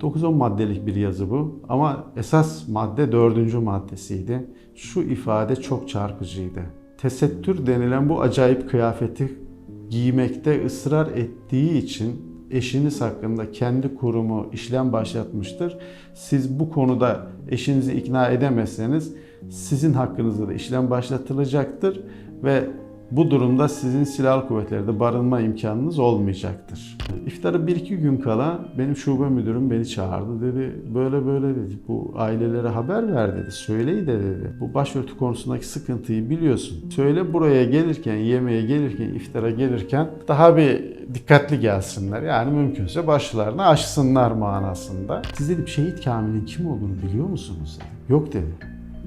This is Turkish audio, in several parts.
9-10 maddelik bir yazı bu ama esas madde dördüncü maddesiydi. Şu ifade çok çarpıcıydı. Tesettür denilen bu acayip kıyafeti giymekte ısrar ettiği için eşiniz hakkında kendi kurumu işlem başlatmıştır. Siz bu konuda eşinizi ikna edemezseniz sizin hakkınızda da işlem başlatılacaktır ve bu durumda sizin silahlı kuvvetlerde barınma imkanınız olmayacaktır. İftara bir iki gün kala benim şube müdürüm beni çağırdı dedi. Böyle böyle dedi. Bu ailelere haber ver dedi. Söyleyi de dedi. Bu başörtü konusundaki sıkıntıyı biliyorsun. Söyle buraya gelirken, yemeğe gelirken, iftara gelirken daha bir dikkatli gelsinler. Yani mümkünse başlarını açsınlar manasında. Siz dedim şehit Kamil'in kim olduğunu biliyor musunuz? Yok dedi.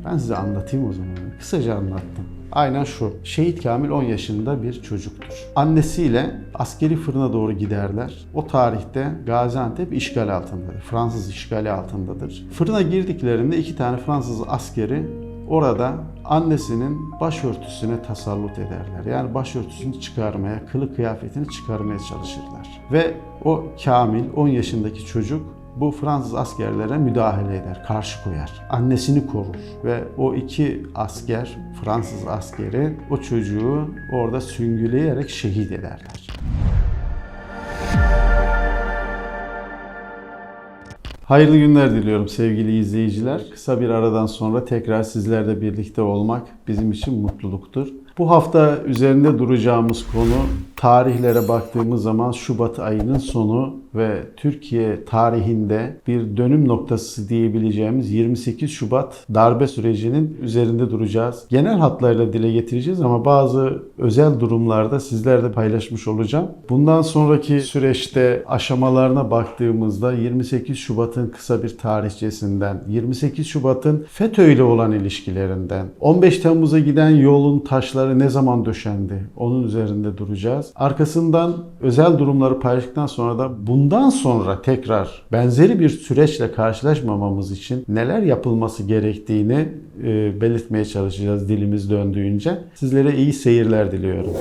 Ben size anlatayım o zaman. Kısaca anlattım. Aynen şu. Şehit Kamil 10 yaşında bir çocuktur. Annesiyle askeri fırına doğru giderler. O tarihte Gaziantep işgal altındadır. Fransız işgali altındadır. Fırına girdiklerinde iki tane Fransız askeri orada annesinin başörtüsüne tasallut ederler. Yani başörtüsünü çıkarmaya, kılı kıyafetini çıkarmaya çalışırlar. Ve o Kamil 10 yaşındaki çocuk bu Fransız askerlere müdahale eder, karşı koyar. Annesini korur ve o iki asker, Fransız askeri o çocuğu orada süngüleyerek şehit ederler. Hayırlı günler diliyorum sevgili izleyiciler. Kısa bir aradan sonra tekrar sizlerle birlikte olmak bizim için mutluluktur. Bu hafta üzerinde duracağımız konu tarihlere baktığımız zaman Şubat ayının sonu ve Türkiye tarihinde bir dönüm noktası diyebileceğimiz 28 Şubat darbe sürecinin üzerinde duracağız. Genel hatlarıyla dile getireceğiz ama bazı özel durumlarda sizlerle paylaşmış olacağım. Bundan sonraki süreçte aşamalarına baktığımızda 28 Şubat'ın kısa bir tarihçesinden, 28 Şubat'ın FETÖ ile olan ilişkilerinden, 15 Temmuz'a giden yolun taşları ne zaman döşendi onun üzerinde duracağız. Arkasından özel durumları paylaştıktan sonra da bundan sonra tekrar benzeri bir süreçle karşılaşmamamız için neler yapılması gerektiğini e, belirtmeye çalışacağız dilimiz döndüğünce. Sizlere iyi seyirler diliyorum.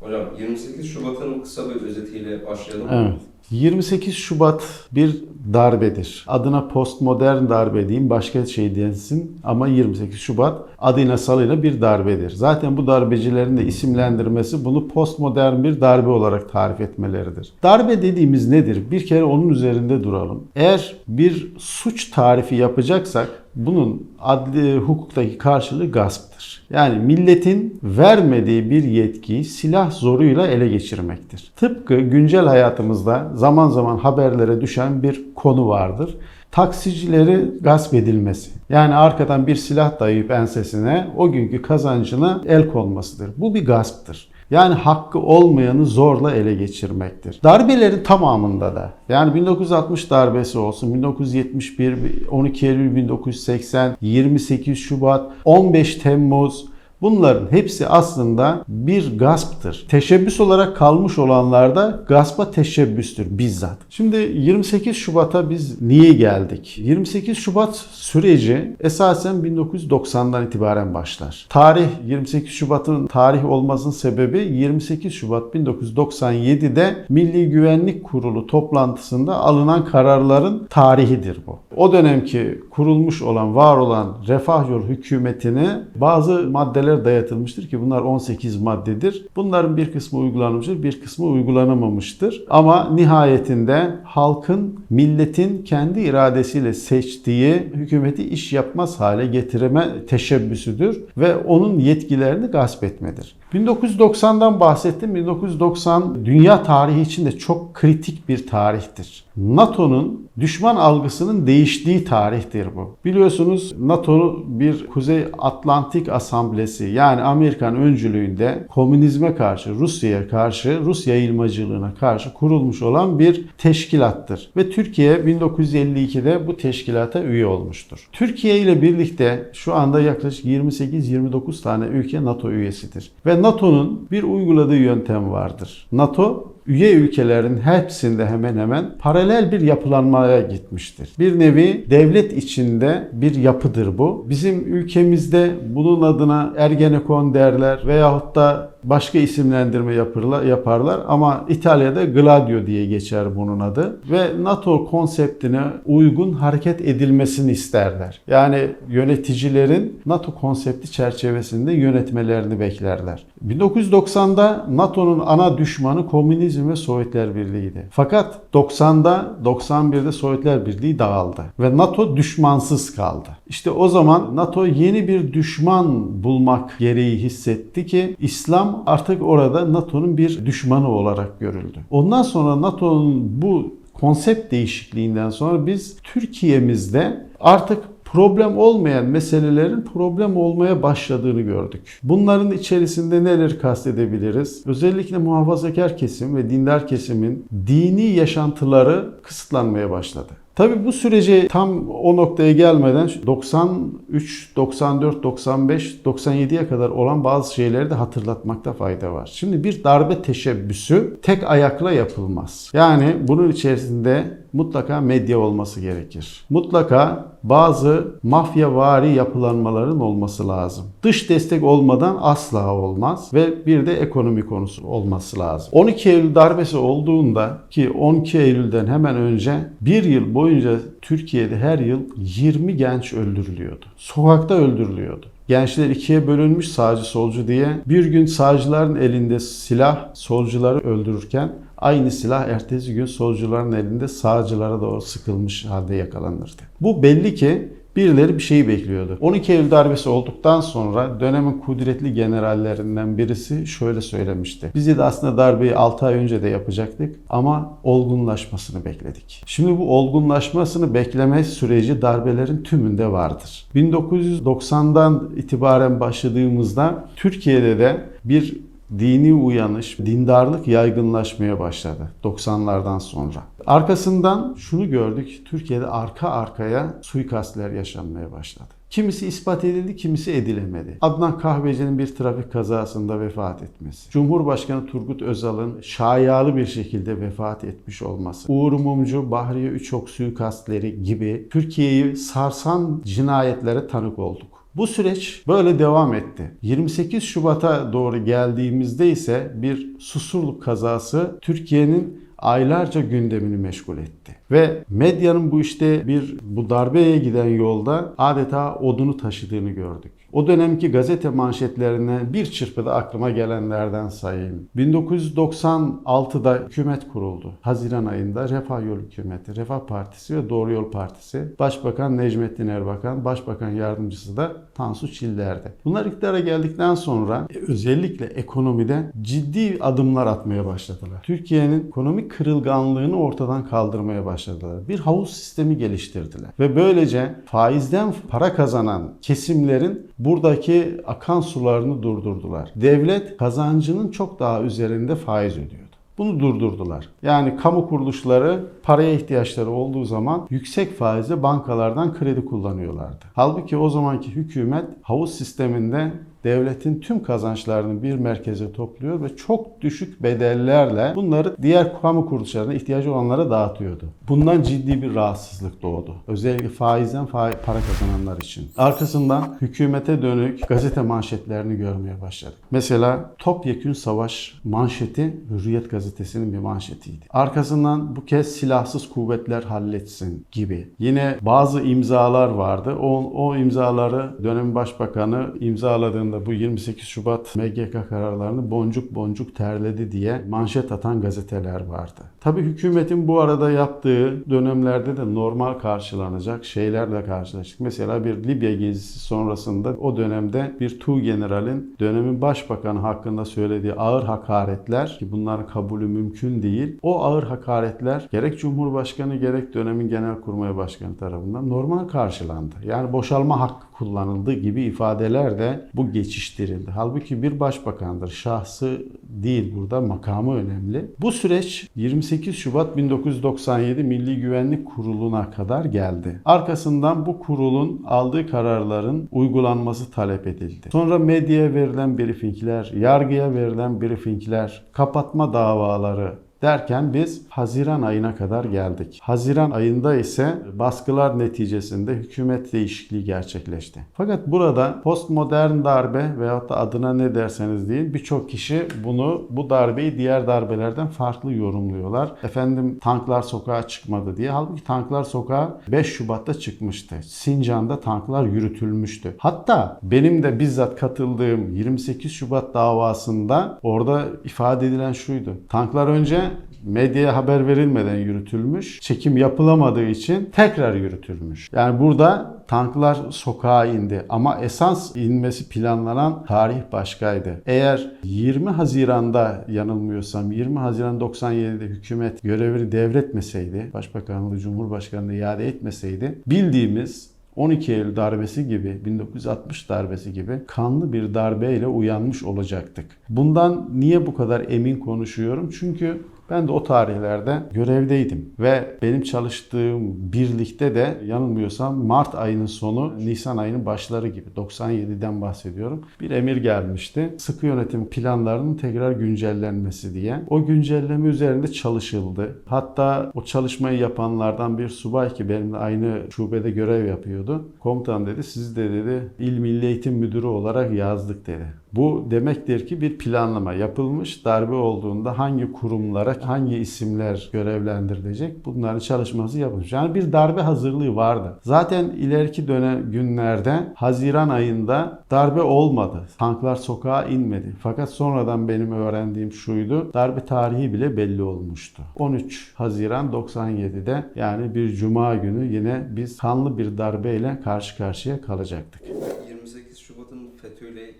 Hocam 28 Şubat'ın kısa bir özetiyle başlayalım. Evet. 28 Şubat bir darbedir. Adına postmodern darbe diyeyim, başka şey densin ama 28 Şubat adıyla salıyla bir darbedir. Zaten bu darbecilerin de isimlendirmesi bunu postmodern bir darbe olarak tarif etmeleridir. Darbe dediğimiz nedir? Bir kere onun üzerinde duralım. Eğer bir suç tarifi yapacaksak bunun adli hukuktaki karşılığı gasptır. Yani milletin vermediği bir yetkiyi silah zoruyla ele geçirmektir. Tıpkı güncel hayatımızda zaman zaman haberlere düşen bir konu vardır. Taksicileri gasp edilmesi. Yani arkadan bir silah dayayıp ensesine o günkü kazancına el konmasıdır. Bu bir gasptır. Yani hakkı olmayanı zorla ele geçirmektir. Darbelerin tamamında da yani 1960 darbesi olsun, 1971, 12 Eylül 1980, 28 Şubat, 15 Temmuz Bunların hepsi aslında bir gasptır. Teşebbüs olarak kalmış olanlar da gaspa teşebbüstür bizzat. Şimdi 28 Şubat'a biz niye geldik? 28 Şubat süreci esasen 1990'dan itibaren başlar. Tarih 28 Şubat'ın tarih olmasının sebebi 28 Şubat 1997'de Milli Güvenlik Kurulu toplantısında alınan kararların tarihidir bu. O dönemki kurulmuş olan, var olan Refah Yol hükümetine bazı maddeler dayatılmıştır ki bunlar 18 maddedir. Bunların bir kısmı uygulanmıştır, bir kısmı uygulanamamıştır. Ama nihayetinde halkın, milletin kendi iradesiyle seçtiği hükümeti iş yapmaz hale getirme teşebbüsüdür ve onun yetkilerini gasp etmedir. 1990'dan bahsettim. 1990 dünya tarihi için de çok kritik bir tarihtir. NATO'nun düşman algısının değiştiği tarihtir bu. Biliyorsunuz NATO bir Kuzey Atlantik Asamblesi yani Amerikan öncülüğünde komünizme karşı, Rusya'ya karşı, Rus yayılmacılığına karşı kurulmuş olan bir teşkilattır. Ve Türkiye 1952'de bu teşkilata üye olmuştur. Türkiye ile birlikte şu anda yaklaşık 28-29 tane ülke NATO üyesidir. Ve NATO'nun bir uyguladığı yöntem vardır. NATO üye ülkelerin hepsinde hemen hemen paralel bir yapılanmaya gitmiştir. Bir nevi devlet içinde bir yapıdır bu. Bizim ülkemizde bunun adına Ergenekon derler veyahut da başka isimlendirme yapırlar, yaparlar ama İtalya'da Gladio diye geçer bunun adı. Ve NATO konseptine uygun hareket edilmesini isterler. Yani yöneticilerin NATO konsepti çerçevesinde yönetmelerini beklerler. 1990'da NATO'nun ana düşmanı komünizm ve Sovyetler Birliği'ydi. Fakat 90'da 91'de Sovyetler Birliği dağıldı ve NATO düşmansız kaldı. İşte o zaman NATO yeni bir düşman bulmak gereği hissetti ki İslam artık orada NATO'nun bir düşmanı olarak görüldü. Ondan sonra NATO'nun bu konsept değişikliğinden sonra biz Türkiye'mizde artık problem olmayan meselelerin problem olmaya başladığını gördük. Bunların içerisinde neler kastedebiliriz? Özellikle muhafazakar kesim ve dindar kesimin dini yaşantıları kısıtlanmaya başladı. Tabii bu süreci tam o noktaya gelmeden 93, 94, 95, 97'ye kadar olan bazı şeyleri de hatırlatmakta fayda var. Şimdi bir darbe teşebbüsü tek ayakla yapılmaz. Yani bunun içerisinde mutlaka medya olması gerekir. Mutlaka bazı mafyavari yapılanmaların olması lazım. Dış destek olmadan asla olmaz ve bir de ekonomi konusu olması lazım. 12 Eylül darbesi olduğunda ki 12 Eylül'den hemen önce bir yıl boyunca Türkiye'de her yıl 20 genç öldürülüyordu. Sokakta öldürülüyordu. Gençler ikiye bölünmüş sağcı solcu diye. Bir gün sağcıların elinde silah solcuları öldürürken aynı silah ertesi gün solcuların elinde sağcılara doğru sıkılmış halde yakalanırdı. Bu belli ki birileri bir şeyi bekliyordu. 12 Eylül darbesi olduktan sonra dönemin kudretli generallerinden birisi şöyle söylemişti. Biz de aslında darbeyi 6 ay önce de yapacaktık ama olgunlaşmasını bekledik. Şimdi bu olgunlaşmasını bekleme süreci darbelerin tümünde vardır. 1990'dan itibaren başladığımızda Türkiye'de de bir dini uyanış, dindarlık yaygınlaşmaya başladı 90'lardan sonra. Arkasından şunu gördük, Türkiye'de arka arkaya suikastler yaşanmaya başladı. Kimisi ispat edildi, kimisi edilemedi. Adnan Kahveci'nin bir trafik kazasında vefat etmesi. Cumhurbaşkanı Turgut Özal'ın şayalı bir şekilde vefat etmiş olması. Uğur Mumcu, Bahriye Üçok suikastleri gibi Türkiye'yi sarsan cinayetlere tanık olduk. Bu süreç böyle devam etti. 28 Şubat'a doğru geldiğimizde ise bir Susurluk kazası Türkiye'nin aylarca gündemini meşgul etti. Ve medyanın bu işte bir bu darbeye giden yolda adeta odunu taşıdığını gördük. O dönemki gazete manşetlerinden bir çırpıda aklıma gelenlerden sayayım. 1996'da hükümet kuruldu. Haziran ayında Refah Yol Hükümeti, Refah Partisi ve Doğru Yol Partisi. Başbakan Necmettin Erbakan, Başbakan Yardımcısı da Tansu Çiller'di. Bunlar iktidara geldikten sonra e, özellikle ekonomide ciddi adımlar atmaya başladılar. Türkiye'nin ekonomik kırılganlığını ortadan kaldırmaya başladılar. Bir havuz sistemi geliştirdiler. Ve böylece faizden para kazanan kesimlerin buradaki akan sularını durdurdular. Devlet kazancının çok daha üzerinde faiz ödüyordu. Bunu durdurdular. Yani kamu kuruluşları paraya ihtiyaçları olduğu zaman yüksek faizle bankalardan kredi kullanıyorlardı. Halbuki o zamanki hükümet havuz sisteminde devletin tüm kazançlarını bir merkeze topluyor ve çok düşük bedellerle bunları diğer kamu kuruluşlarına ihtiyacı olanlara dağıtıyordu. Bundan ciddi bir rahatsızlık doğdu. Özellikle faizden fa- para kazananlar için. Arkasından hükümete dönük gazete manşetlerini görmeye başladık. Mesela Topyekün Savaş manşeti Hürriyet gazetesinin bir manşetiydi. Arkasından bu kez silahsız kuvvetler halletsin gibi. Yine bazı imzalar vardı. O, o imzaları dönem başbakanı imzaladığında bu 28 Şubat MGK kararlarını boncuk boncuk terledi diye manşet atan gazeteler vardı. Tabii hükümetin bu arada yaptığı dönemlerde de normal karşılanacak şeylerle karşılaştık. Mesela bir Libya gezisi sonrasında o dönemde bir Tu generalin dönemin başbakanı hakkında söylediği ağır hakaretler ki bunların kabulü mümkün değil. O ağır hakaretler gerek Cumhurbaşkanı gerek dönemin Genelkurmay Başkanı tarafından normal karşılandı. Yani boşalma hakkı kullanıldı gibi ifadeler de bu geçiştirildi. Halbuki bir başbakandır. Şahsı değil burada makamı önemli. Bu süreç 28 Şubat 1997 Milli Güvenlik Kurulu'na kadar geldi. Arkasından bu kurulun aldığı kararların uygulanması talep edildi. Sonra medyaya verilen briefingler, yargıya verilen briefingler, kapatma davaları Derken biz Haziran ayına kadar geldik. Haziran ayında ise baskılar neticesinde hükümet değişikliği gerçekleşti. Fakat burada postmodern darbe veyahut da adına ne derseniz deyin birçok kişi bunu bu darbeyi diğer darbelerden farklı yorumluyorlar. Efendim tanklar sokağa çıkmadı diye. Halbuki tanklar sokağa 5 Şubat'ta çıkmıştı. Sincan'da tanklar yürütülmüştü. Hatta benim de bizzat katıldığım 28 Şubat davasında orada ifade edilen şuydu. Tanklar önce medyaya haber verilmeden yürütülmüş. Çekim yapılamadığı için tekrar yürütülmüş. Yani burada tanklar sokağa indi ama esas inmesi planlanan tarih başkaydı. Eğer 20 Haziran'da yanılmıyorsam 20 Haziran 97'de hükümet görevini devretmeseydi, Başbakanlığı Cumhurbaşkanlığı iade etmeseydi bildiğimiz 12 Eylül darbesi gibi, 1960 darbesi gibi kanlı bir darbeyle uyanmış olacaktık. Bundan niye bu kadar emin konuşuyorum? Çünkü ben de o tarihlerde görevdeydim ve benim çalıştığım birlikte de yanılmıyorsam Mart ayının sonu Nisan ayının başları gibi 97'den bahsediyorum. Bir emir gelmişti. Sıkı yönetim planlarının tekrar güncellenmesi diye. O güncelleme üzerinde çalışıldı. Hatta o çalışmayı yapanlardan bir subay ki benimle aynı şubede görev yapıyordu. Komutan dedi siz de dedi İl Milli Eğitim Müdürü olarak yazdık dedi. Bu demektir ki bir planlama yapılmış. Darbe olduğunda hangi kurumlara, hangi isimler görevlendirilecek bunların çalışması yapılmış. Yani bir darbe hazırlığı vardı. Zaten ileriki dönem günlerde Haziran ayında darbe olmadı. Tanklar sokağa inmedi. Fakat sonradan benim öğrendiğim şuydu. Darbe tarihi bile belli olmuştu. 13 Haziran 97'de yani bir cuma günü yine biz kanlı bir darbeyle karşı karşıya kalacaktık. 28 Şubat'ın FETÖ ile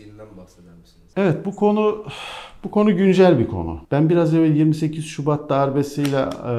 ilişkisinden bahseder misiniz? Evet bu konu bu konu güncel bir konu. Ben biraz evvel 28 Şubat darbesiyle e,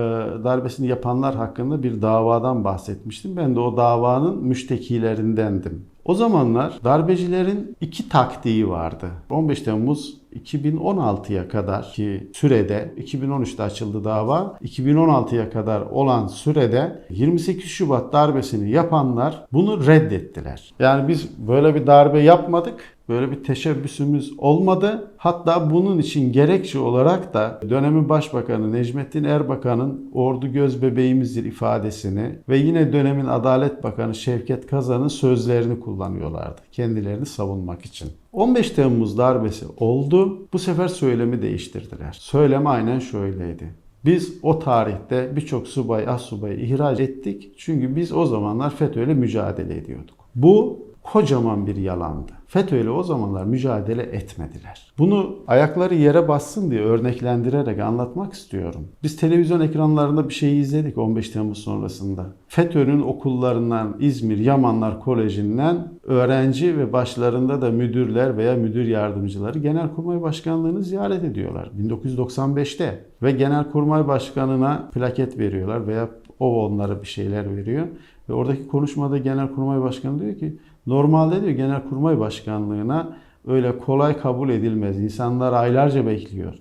darbesini yapanlar hakkında bir davadan bahsetmiştim. Ben de o davanın müştekilerindendim. O zamanlar darbecilerin iki taktiği vardı. 15 Temmuz 2016'ya kadar ki sürede 2013'te açıldı dava. 2016'ya kadar olan sürede 28 Şubat darbesini yapanlar bunu reddettiler. Yani biz böyle bir darbe yapmadık. Böyle bir teşebbüsümüz olmadı. Hatta bunun için gerekçe olarak da dönemin başbakanı Necmettin Erbakan'ın ordu göz bebeğimizdir ifadesini ve yine dönemin Adalet Bakanı Şevket Kazan'ın sözlerini kullanıyorlardı. Kendilerini savunmak için. 15 Temmuz darbesi oldu. Bu sefer söylemi değiştirdiler. Söylem aynen şöyleydi. Biz o tarihte birçok subay, assubayı ihraç ettik. Çünkü biz o zamanlar FETÖ'yle mücadele ediyorduk. Bu kocaman bir yalandı. FETÖ'yle o zamanlar mücadele etmediler. Bunu ayakları yere bassın diye örneklendirerek anlatmak istiyorum. Biz televizyon ekranlarında bir şey izledik 15 Temmuz sonrasında. FETÖ'nün okullarından İzmir Yamanlar Koleji'nden öğrenci ve başlarında da müdürler veya müdür yardımcıları Genelkurmay Başkanlığı'nı ziyaret ediyorlar 1995'te ve Genelkurmay Başkanı'na plaket veriyorlar veya o onlara bir şeyler veriyor ve oradaki konuşmada Genelkurmay Başkanı diyor ki Normalde diyor Genelkurmay Başkanlığına öyle kolay kabul edilmez. İnsanlar aylarca bekliyor.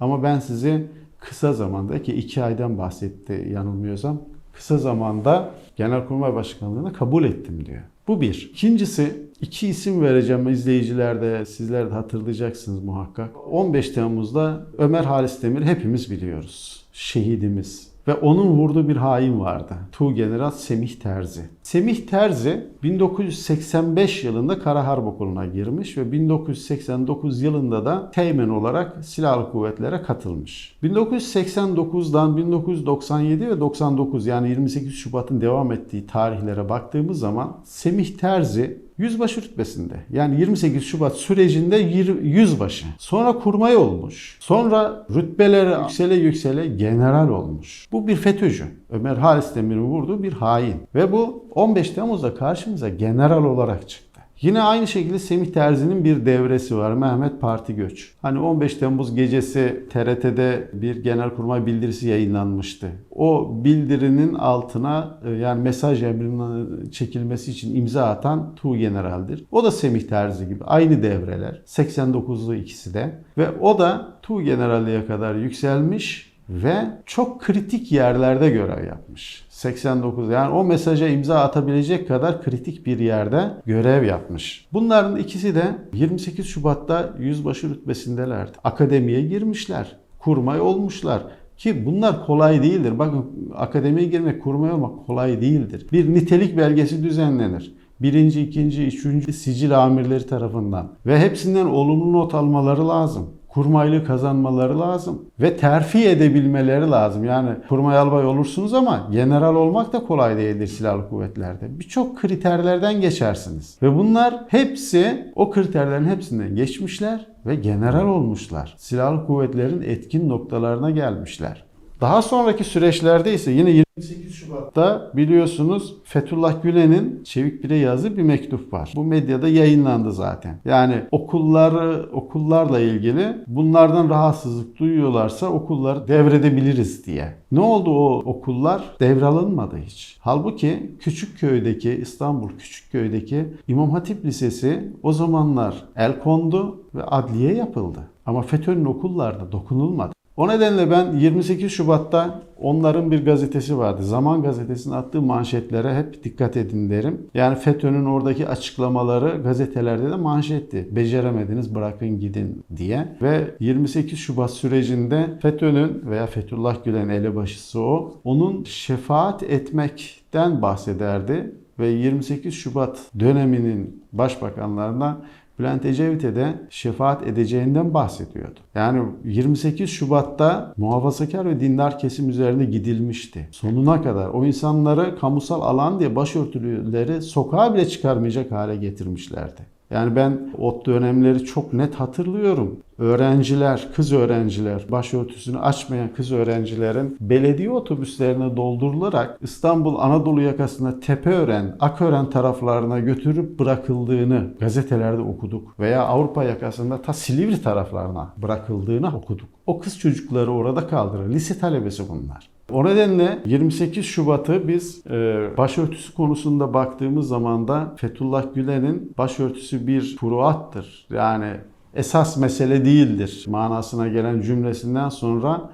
Ama ben sizi kısa zamanda ki iki aydan bahsetti yanılmıyorsam kısa zamanda Genelkurmay Başkanlığına kabul ettim diyor. Bu bir. İkincisi iki isim vereceğim izleyiciler de sizler de hatırlayacaksınız muhakkak. 15 Temmuz'da Ömer Halis Demir hepimiz biliyoruz. Şehidimiz. Ve onun vurduğu bir hain vardı. Tuğgeneral Semih Terzi. Semih Terzi 1985 yılında Kara Harp Okulu'na girmiş ve 1989 yılında da teğmen olarak silahlı kuvvetlere katılmış. 1989'dan 1997 ve 99 yani 28 Şubat'ın devam ettiği tarihlere baktığımız zaman Semih Terzi yüzbaşı rütbesinde. Yani 28 Şubat sürecinde yüzbaşı. Sonra kurmay olmuş. Sonra rütbeleri yüksele yüksele general olmuş. Bu bir FETÖ'cü. Ömer Halis Demir'in vurduğu bir hain. Ve bu 15 Temmuz'da karşımıza general olarak çıktı. Yine aynı şekilde Semih Terzi'nin bir devresi var. Mehmet Parti Göç. Hani 15 Temmuz gecesi TRT'de bir genelkurmay bildirisi yayınlanmıştı. O bildirinin altına e, yani mesaj emrinin çekilmesi için imza atan Tuğ General'dir. O da Semih Terzi gibi. Aynı devreler. 89'lu ikisi de. Ve o da Tuğ Generalliğe kadar yükselmiş ve çok kritik yerlerde görev yapmış. 89 yani o mesaja imza atabilecek kadar kritik bir yerde görev yapmış. Bunların ikisi de 28 Şubat'ta yüzbaşı rütbesindelerdi. Akademiye girmişler. kurmay olmuşlar. Ki bunlar kolay değildir. Bakın akademiye girmek, kurmay olmak kolay değildir. Bir nitelik belgesi düzenlenir. Birinci, ikinci, üçüncü sicil amirleri tarafından. Ve hepsinden olumlu not almaları lazım. Kurmaylı kazanmaları lazım. Ve terfi edebilmeleri lazım. Yani kurmay albay olursunuz ama general olmak da kolay değildir silahlı kuvvetlerde. Birçok kriterlerden geçersiniz. Ve bunlar hepsi o kriterlerin hepsinden geçmişler ve general olmuşlar. Silahlı kuvvetlerin etkin noktalarına gelmişler. Daha sonraki süreçlerde ise yine 28 Şubat'ta biliyorsunuz Fethullah Gülen'in Çevik Bire yazdığı bir mektup var. Bu medyada yayınlandı zaten. Yani okulları okullarla ilgili bunlardan rahatsızlık duyuyorlarsa okulları devredebiliriz diye. Ne oldu o okullar? Devralınmadı hiç. Halbuki Küçükköy'deki İstanbul Küçükköy'deki İmam Hatip Lisesi o zamanlar el kondu ve adliye yapıldı. Ama FETÖ'nün okullarına dokunulmadı. O nedenle ben 28 Şubat'ta onların bir gazetesi vardı. Zaman gazetesinin attığı manşetlere hep dikkat edin derim. Yani FETÖ'nün oradaki açıklamaları gazetelerde de manşetti. Beceremediniz bırakın gidin diye. Ve 28 Şubat sürecinde FETÖ'nün veya Fethullah Gülen elebaşısı o, onun şefaat etmekten bahsederdi. Ve 28 Şubat döneminin başbakanlarından Bülent Ecevit'e de şefaat edeceğinden bahsediyordu. Yani 28 Şubat'ta muhafazakar ve dindar kesim üzerine gidilmişti. Sonuna kadar o insanları kamusal alan diye başörtülüleri sokağa bile çıkarmayacak hale getirmişlerdi. Yani ben o dönemleri çok net hatırlıyorum. Öğrenciler, kız öğrenciler, başörtüsünü açmayan kız öğrencilerin belediye otobüslerine doldurularak İstanbul Anadolu yakasında Tepeören, Akören taraflarına götürüp bırakıldığını gazetelerde okuduk. Veya Avrupa yakasında ta Silivri taraflarına bırakıldığını okuduk. O kız çocukları orada kaldırır. Lise talebesi bunlar. O nedenle 28 Şubat'ı biz e, başörtüsü konusunda baktığımız zaman da Fethullah Gülen'in başörtüsü bir furuattır. Yani esas mesele değildir manasına gelen cümlesinden sonra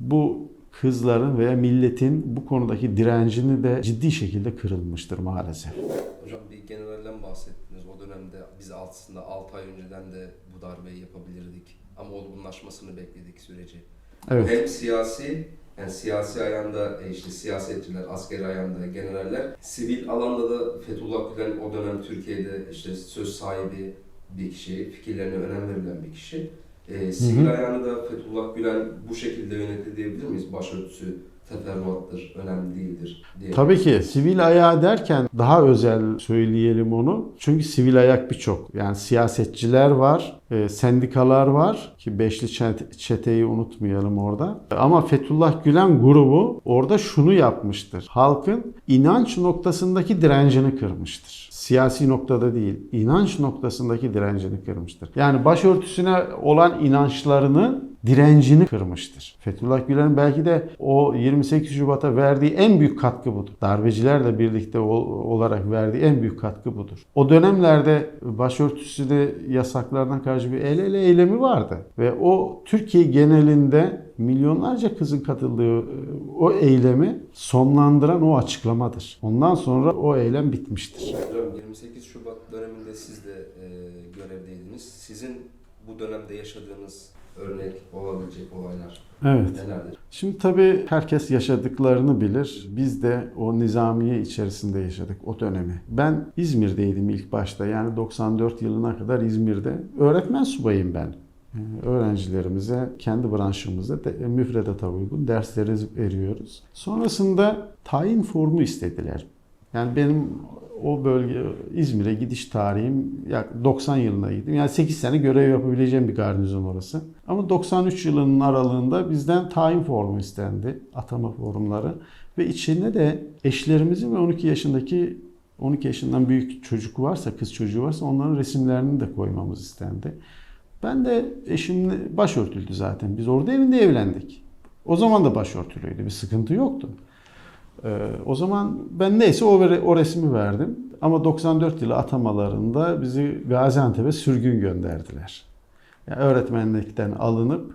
bu kızların veya milletin bu konudaki direncini de ciddi şekilde kırılmıştır maalesef. Hocam bir generalden bahsettiniz. O dönemde biz aslında 6 ay önceden de bu darbeyi yapabilirdik. Ama olgunlaşmasını bekledik süreci. Evet. Hem siyasi yani siyasi ayağında e, işte siyasetçiler, askeri ayağında generaller, sivil alanda da Fethullah Gülen o dönem Türkiye'de işte söz sahibi bir kişi, fikirlerine önem verilen bir kişi. E, sivil Hı hı. ayağını da Fethullah Gülen bu şekilde yönetti diyebilir miyiz? Başörtüsü teferruattır, önemli değildir diye. Tabii ki sivil ayağı derken daha özel söyleyelim onu. Çünkü sivil ayak birçok. Yani siyasetçiler var, e, sendikalar var ki beşli çet- çeteyi unutmayalım orada. Ama Fethullah Gülen grubu orada şunu yapmıştır. Halkın inanç noktasındaki direncini kırmıştır. Siyasi noktada değil, inanç noktasındaki direncini kırmıştır. Yani başörtüsüne olan inançlarını direncini kırmıştır. Fethullah Gülen belki de o 28 Şubat'a verdiği en büyük katkı budur. Darbecilerle birlikte ol- olarak verdiği en büyük katkı budur. O dönemlerde başörtüsü de yasaklardan karşı bir el ele eylemi vardı. Ve o Türkiye genelinde milyonlarca kızın katıldığı o eylemi sonlandıran o açıklamadır. Ondan sonra o eylem bitmiştir. Hocam 28 Şubat döneminde siz de e, görevdeydiniz. Sizin bu dönemde yaşadığınız örnek olabilecek olaylar Evet. nelerdir? Şimdi tabii herkes yaşadıklarını bilir. Biz de o nizamiye içerisinde yaşadık o dönemi. Ben İzmir'deydim ilk başta. Yani 94 yılına kadar İzmir'de. Öğretmen subayım ben. Ee, Öğrencilerimize kendi branşımızda de, müfredata uygun dersleri veriyoruz. Sonrasında tayin formu istediler. Yani benim o bölge İzmir'e gidiş tarihim yak 90 yılına gittim. Yani 8 sene görev yapabileceğim bir garnizon orası. Ama 93 yılının aralığında bizden tayin formu istendi. Atama formları. Ve içine de eşlerimizin ve 12 yaşındaki 12 yaşından büyük çocuk varsa, kız çocuğu varsa onların resimlerini de koymamız istendi. Ben de eşimle başörtüldü zaten. Biz orada evinde evlendik. O zaman da başörtülüydü. Bir sıkıntı yoktu. Ee, o zaman ben neyse o, o resmi verdim. Ama 94 yılı atamalarında bizi Gaziantep'e sürgün gönderdiler. Yani öğretmenlikten alınıp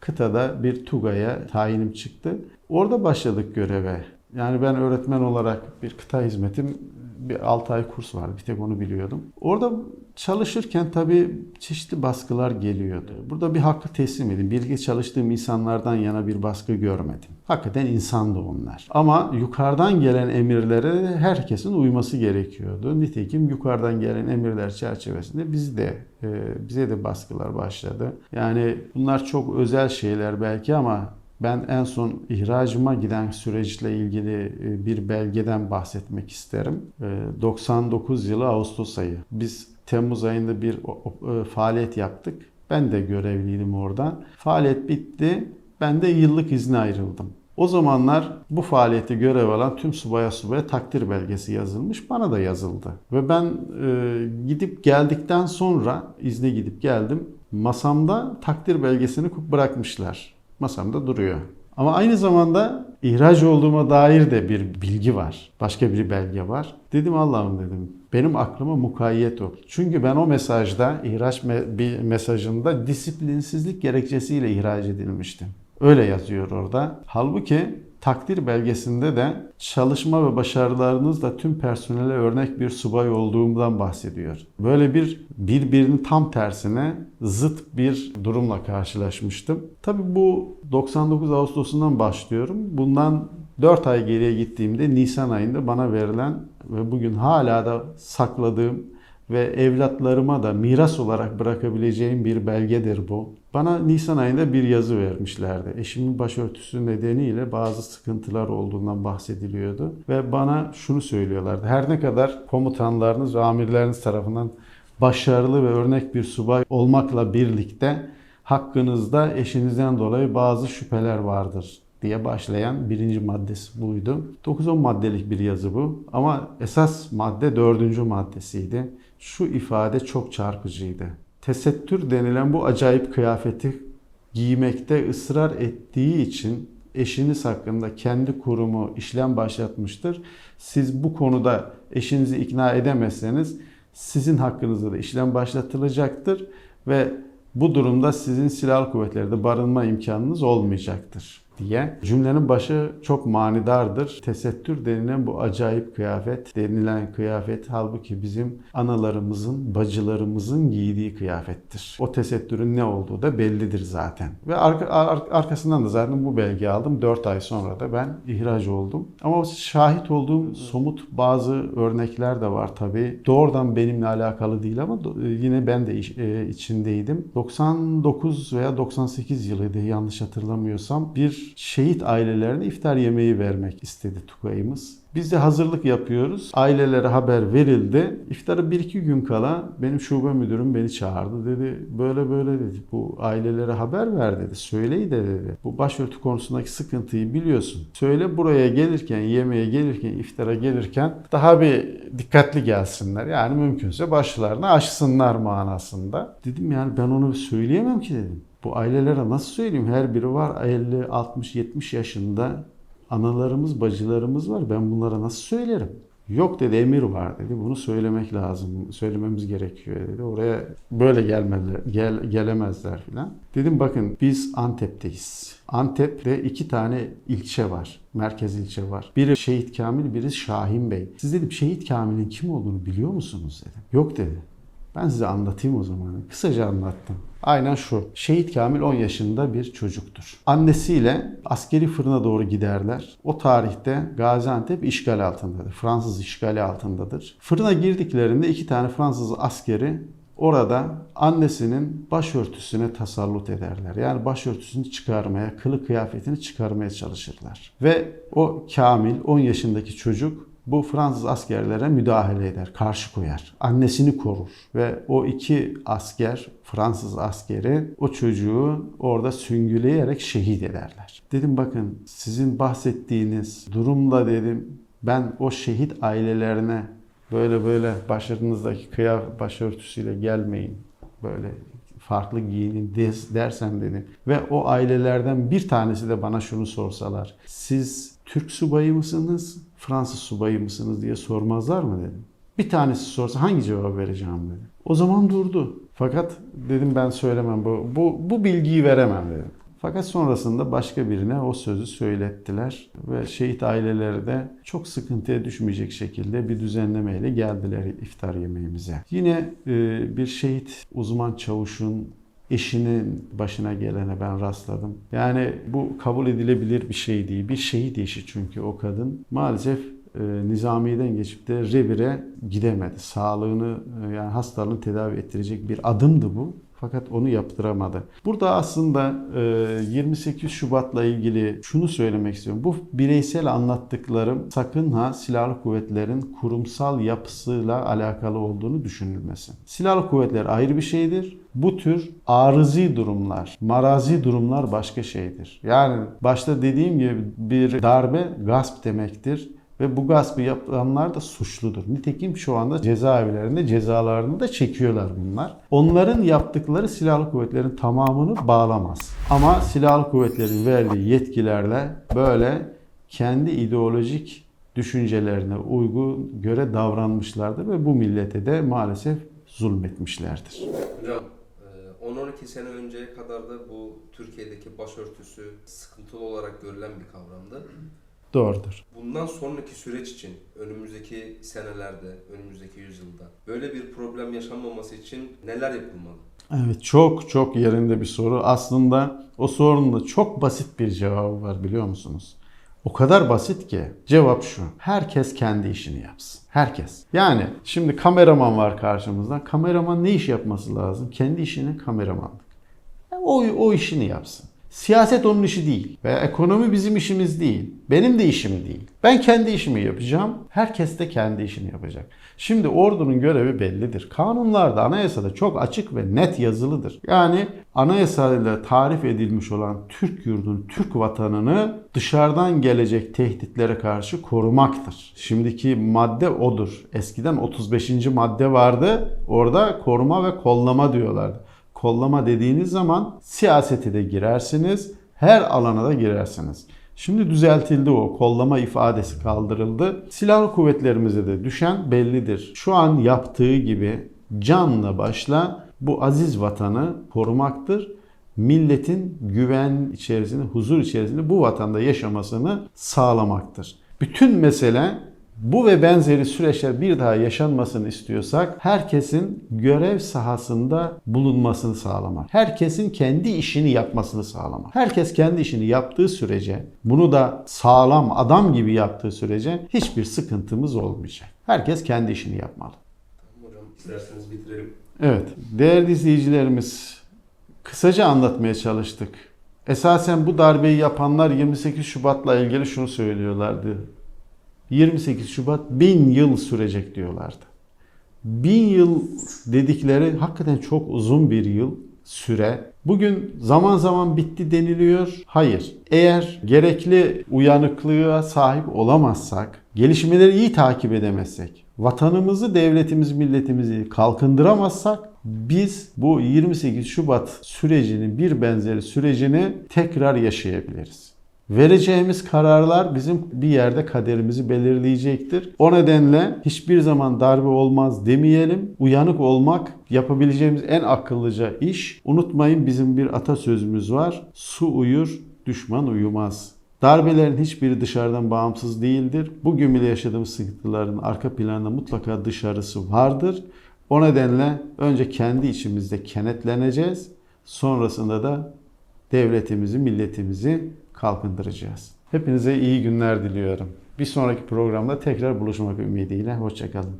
kıtada bir TUGA'ya tayinim çıktı. Orada başladık göreve. Yani ben öğretmen olarak bir kıta hizmetim bir 6 ay kurs vardı. Bir tek onu biliyordum. Orada çalışırken tabii çeşitli baskılar geliyordu. Burada bir hakkı teslim edin. Birlikte çalıştığım insanlardan yana bir baskı görmedim. Hakikaten insandı onlar. Ama yukarıdan gelen emirlere herkesin uyması gerekiyordu. Nitekim yukarıdan gelen emirler çerçevesinde biz de e, bize de baskılar başladı. Yani bunlar çok özel şeyler belki ama ben en son ihracıma giden süreçle ilgili e, bir belgeden bahsetmek isterim. E, 99 yılı Ağustos ayı. Biz Temmuz ayında bir e, faaliyet yaptık. Ben de görevliydim orada. Faaliyet bitti. Ben de yıllık izne ayrıldım. O zamanlar bu faaliyeti görev alan tüm subaya subaya takdir belgesi yazılmış. Bana da yazıldı. Ve ben e, gidip geldikten sonra izne gidip geldim. Masamda takdir belgesini bırakmışlar. Masamda duruyor. Ama aynı zamanda ihraç olduğuma dair de bir bilgi var. Başka bir belge var. Dedim Allah'ım dedim. Benim aklıma mukayyet ol. Çünkü ben o mesajda, ihraç me- bir mesajında disiplinsizlik gerekçesiyle ihraç edilmiştim. Öyle yazıyor orada. Halbuki takdir belgesinde de çalışma ve başarılarınızla tüm personele örnek bir subay olduğumdan bahsediyor. Böyle bir birbirinin tam tersine zıt bir durumla karşılaşmıştım. Tabii bu 99 Ağustos'undan başlıyorum. Bundan 4 ay geriye gittiğimde Nisan ayında bana verilen ve bugün hala da sakladığım ve evlatlarıma da miras olarak bırakabileceğim bir belgedir bu. Bana Nisan ayında bir yazı vermişlerdi. Eşimin başörtüsü nedeniyle bazı sıkıntılar olduğundan bahsediliyordu. Ve bana şunu söylüyorlardı. Her ne kadar komutanlarınız ve amirleriniz tarafından başarılı ve örnek bir subay olmakla birlikte hakkınızda eşinizden dolayı bazı şüpheler vardır diye başlayan birinci maddesi buydu. 9-10 maddelik bir yazı bu ama esas madde dördüncü maddesiydi. Şu ifade çok çarpıcıydı. Tesettür denilen bu acayip kıyafeti giymekte ısrar ettiği için eşiniz hakkında kendi kurumu işlem başlatmıştır. Siz bu konuda eşinizi ikna edemezseniz sizin hakkınızda da işlem başlatılacaktır ve bu durumda sizin silahlı kuvvetlerde barınma imkanınız olmayacaktır diye. Cümlenin başı çok manidardır. Tesettür denilen bu acayip kıyafet, denilen kıyafet halbuki bizim analarımızın, bacılarımızın giydiği kıyafettir. O tesettürün ne olduğu da bellidir zaten. Ve arka, ar- arkasından da zaten bu belgeyi aldım. 4 ay sonra da ben ihraç oldum. Ama şahit olduğum somut bazı örnekler de var tabii. Doğrudan benimle alakalı değil ama do- yine ben de iş- e, içindeydim. 99 veya 98 yılıydı yanlış hatırlamıyorsam. Bir şehit ailelerine iftar yemeği vermek istedi Tugay'ımız. Biz de hazırlık yapıyoruz. Ailelere haber verildi. İftara bir iki gün kala benim şube müdürüm beni çağırdı. Dedi böyle böyle dedi. Bu ailelere haber ver dedi. Söyleyi de dedi. Bu başörtü konusundaki sıkıntıyı biliyorsun. Söyle buraya gelirken, yemeğe gelirken, iftara gelirken daha bir dikkatli gelsinler. Yani mümkünse başlarını açsınlar manasında. Dedim yani ben onu söyleyemem ki dedim. Bu ailelere nasıl söyleyeyim? Her biri var 50, 60, 70 yaşında analarımız, bacılarımız var. Ben bunlara nasıl söylerim? Yok dedi emir var dedi. Bunu söylemek lazım. Söylememiz gerekiyor dedi. Oraya böyle gelmezler, gel, gelemezler filan. Dedim bakın biz Antep'teyiz. Antep'te iki tane ilçe var. Merkez ilçe var. Biri Şehit Kamil, biri Şahin Bey. Siz dedim Şehit Kamil'in kim olduğunu biliyor musunuz dedim. Yok dedi. Ben size anlatayım o zaman. Kısaca anlattım. Aynen şu. Şehit Kamil 10 yaşında bir çocuktur. Annesiyle askeri fırına doğru giderler. O tarihte Gaziantep işgal altındadır. Fransız işgali altındadır. Fırına girdiklerinde iki tane Fransız askeri orada annesinin başörtüsüne tasallut ederler. Yani başörtüsünü çıkarmaya, kılık kıyafetini çıkarmaya çalışırlar. Ve o Kamil 10 yaşındaki çocuk bu Fransız askerlere müdahale eder, karşı koyar. Annesini korur ve o iki asker, Fransız askeri o çocuğu orada süngüleyerek şehit ederler. Dedim bakın sizin bahsettiğiniz durumla dedim ben o şehit ailelerine böyle böyle başlarınızdaki kıyaf başörtüsüyle gelmeyin. Böyle farklı giyinin dersem dedim. Ve o ailelerden bir tanesi de bana şunu sorsalar. Siz Türk subayı mısınız, Fransız subayı mısınız diye sormazlar mı dedim. Bir tanesi sorsa hangi cevap vereceğim dedi. O zaman durdu. Fakat dedim ben söylemem bu. Bu, bu bilgiyi veremem dedim. Fakat sonrasında başka birine o sözü söylettiler ve şehit aileleri de çok sıkıntıya düşmeyecek şekilde bir düzenlemeyle geldiler iftar yemeğimize. Yine e, bir şehit uzman çavuşun eşinin başına gelene ben rastladım. Yani bu kabul edilebilir bir şey değil. Bir şehit eşi çünkü o kadın. Maalesef e, geçip de revire gidemedi. Sağlığını e, yani hastalığını tedavi ettirecek bir adımdı bu. Fakat onu yaptıramadı. Burada aslında e, 28 Şubat'la ilgili şunu söylemek istiyorum. Bu bireysel anlattıklarım sakın ha silahlı kuvvetlerin kurumsal yapısıyla alakalı olduğunu düşünülmesin. Silahlı kuvvetler ayrı bir şeydir. Bu tür arızi durumlar, marazi durumlar başka şeydir. Yani başta dediğim gibi bir darbe gasp demektir. Ve bu gaspı yapanlar da suçludur. Nitekim şu anda cezaevlerinde cezalarını da çekiyorlar bunlar. Onların yaptıkları silahlı kuvvetlerin tamamını bağlamaz. Ama silahlı kuvvetlerin verdiği yetkilerle böyle kendi ideolojik düşüncelerine uygun göre davranmışlardır ve bu millete de maalesef zulmetmişlerdir. Hocam e, 10-12 sene önceye kadar da bu Türkiye'deki başörtüsü sıkıntılı olarak görülen bir kavramdı. Doğrudur. Bundan sonraki süreç için önümüzdeki senelerde, önümüzdeki yüzyılda böyle bir problem yaşanmaması için neler yapılmalı? Evet çok çok yerinde bir soru. Aslında o sorunun da çok basit bir cevabı var biliyor musunuz? O kadar basit ki cevap şu. Herkes kendi işini yapsın. Herkes. Yani şimdi kameraman var karşımızda. Kameraman ne iş yapması lazım? Kendi işinin kameramanlık. O, o işini yapsın. Siyaset onun işi değil. Veya ekonomi bizim işimiz değil. Benim de işim değil. Ben kendi işimi yapacağım. Herkes de kendi işini yapacak. Şimdi ordunun görevi bellidir. Kanunlarda, anayasada çok açık ve net yazılıdır. Yani anayasayla tarif edilmiş olan Türk yurdunu, Türk vatanını dışarıdan gelecek tehditlere karşı korumaktır. Şimdiki madde odur. Eskiden 35. madde vardı. Orada koruma ve kollama diyorlardı. Kollama dediğiniz zaman siyasete de girersiniz, her alana da girersiniz. Şimdi düzeltildi o. Kollama ifadesi kaldırıldı. Silahlı kuvvetlerimize de düşen bellidir. Şu an yaptığı gibi canla başla bu aziz vatanı korumaktır. Milletin güven içerisinde, huzur içerisinde bu vatanda yaşamasını sağlamaktır. Bütün mesele bu ve benzeri süreçler bir daha yaşanmasını istiyorsak herkesin görev sahasında bulunmasını sağlamak. Herkesin kendi işini yapmasını sağlamak. Herkes kendi işini yaptığı sürece, bunu da sağlam adam gibi yaptığı sürece hiçbir sıkıntımız olmayacak. Herkes kendi işini yapmalı. Tamam hocam isterseniz bitirelim. Evet, değerli izleyicilerimiz kısaca anlatmaya çalıştık. Esasen bu darbeyi yapanlar 28 Şubat'la ilgili şunu söylüyorlardı. 28 Şubat bin yıl sürecek diyorlardı. Bin yıl dedikleri hakikaten çok uzun bir yıl süre. Bugün zaman zaman bitti deniliyor. Hayır. Eğer gerekli uyanıklığa sahip olamazsak, gelişmeleri iyi takip edemezsek, vatanımızı, devletimizi, milletimizi kalkındıramazsak biz bu 28 Şubat sürecinin bir benzeri sürecini tekrar yaşayabiliriz. Vereceğimiz kararlar bizim bir yerde kaderimizi belirleyecektir. O nedenle hiçbir zaman darbe olmaz demeyelim. Uyanık olmak yapabileceğimiz en akıllıca iş. Unutmayın bizim bir atasözümüz var. Su uyur, düşman uyumaz. Darbelerin hiçbiri dışarıdan bağımsız değildir. Bugün bile yaşadığımız sıkıntıların arka planında mutlaka dışarısı vardır. O nedenle önce kendi içimizde kenetleneceğiz. Sonrasında da devletimizi, milletimizi kalkındıracağız. Hepinize iyi günler diliyorum. Bir sonraki programda tekrar buluşmak ümidiyle. Hoşçakalın.